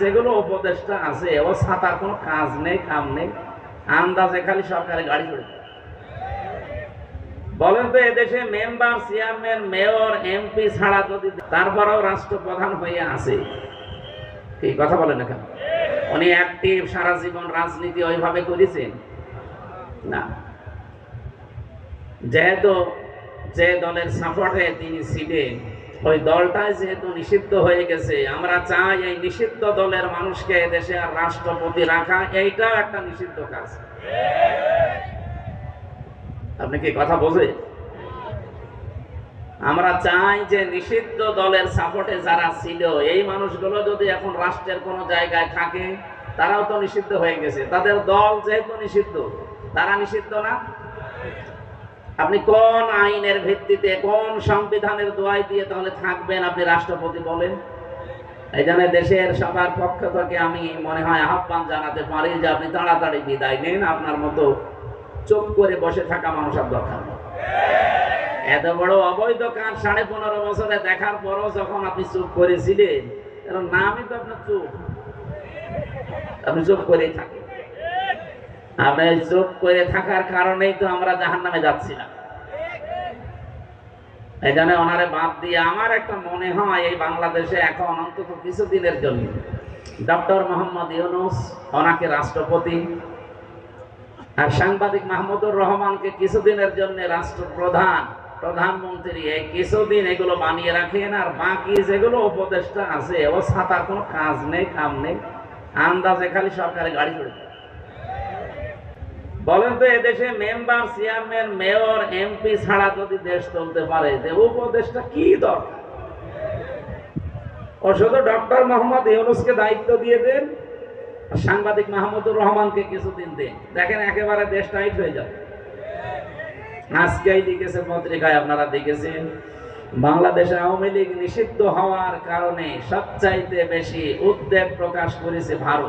যেগুলো উপদেষ্টা আছে ও ছাতার কোনো কাজ নেই, কাম নেই। আন্দাজে খালি সরকারি গাড়ি চড়ে। বলেন তো এদেশে মেম্বার, চেয়ারম্যান, মেয়র, এমপি ছাড়া যদি তারপরেও রাষ্ট্রপ্রধান হয়ে আছে, কি কথা বলেন না কেন? উনি অ্যাক্টিভ সারা জীবন রাজনীতি ওইভাবে করেছেন? না। যেহেতু যে দলের সাপোর্টে তিনি ছিলেন ওই দলটাই যেহেতু নিষিদ্ধ হয়ে গেছে, আমরা চাই এই নিষিদ্ধ দলের মানুষকে দেশে আর রাষ্ট্রপতি রাখা এইটাও একটা নিষিদ্ধ কাজ। আপনি কি কথা বোঝে? আমরা চাই যে নিষিদ্ধ দলের সাপোর্টে যারা ছিল, এই মানুষগুলো যদি এখন রাষ্ট্রের কোনো জায়গায় থাকে, তারাও তো নিষিদ্ধ হয়ে গেছে। তাদের দল যেহেতু নিষিদ্ধ, তারা নিষিদ্ধ না? আপনি কোন আইনের ভিত্তিতে, কোন সংবিধানের দোয়াই দিয়ে তাহলে থাকবেন আপনি রাষ্ট্রপতি বলেন? এই জন্য দেশের সবার পক্ষ থেকে আমি মনে হয় আহ্বান জানাতে পারি যে আপনি তাড়াতাড়ি বিদায় নিন, আপনার মতো চুপ করে বসে থাকা মানুষ আর দরকার এত বড় অবৈধ কাজ সাড়ে পনেরো বছরে দেখার পরও যখন আপনি চুপ করেছিলেন এর নামই তো আপনার চুপ। আপনি চুপ করেই থাকেন। আপনি চুপ করে থাকার কারণেই তো আমরা জাহান নামে যাচ্ছিলাম। এই জন্য ওনারে বাদ দিয়ে আমার একটা মনে হয় এই বাংলাদেশে এখন অন্তত কিছুদিনের জন্য ডক্টর মোহাম্মদ ইউনুস ওনাকে রাষ্ট্রপতি আর সাংবাদিক মাহমুদুর রহমানকে কিছুদিনের জন্য রাষ্ট্রপ্রধান, প্রধানমন্ত্রী, এই কিছুদিন এগুলো বানিয়ে রাখেন আর বাকি যেগুলো উপদেষ্টা আছে, ও ছাতার কোনো কাজ নেই, কাম নেই, আন্দাজে খালি সরকারি গাড়ি চড়ে বলেন তো এদেশে মেম্বার, চেয়ারম্যান, মেয়র, এমপি ছাড়া যদি দেশ চলতে পারে, যে উপদেশটা কি দরকার? ও ডক্টর মোহাম্মদ ইউনুসকে দায়িত্ব দিয়ে দেন সাংবাদিক মাহমুদুর রহমানকে কিছুদিন দিন। দেখেন একেবারে দেশ টাইট হয়ে যাবে। আজকেই লিখেছে পত্রিকায়, আপনারা দেখেছেন, বাংলাদেশে আওয়ামী লীগ নিষিদ্ধ হওয়ার কারণে সবচাইতে বেশি উদ্বেগ প্রকাশ করেছে ভারত।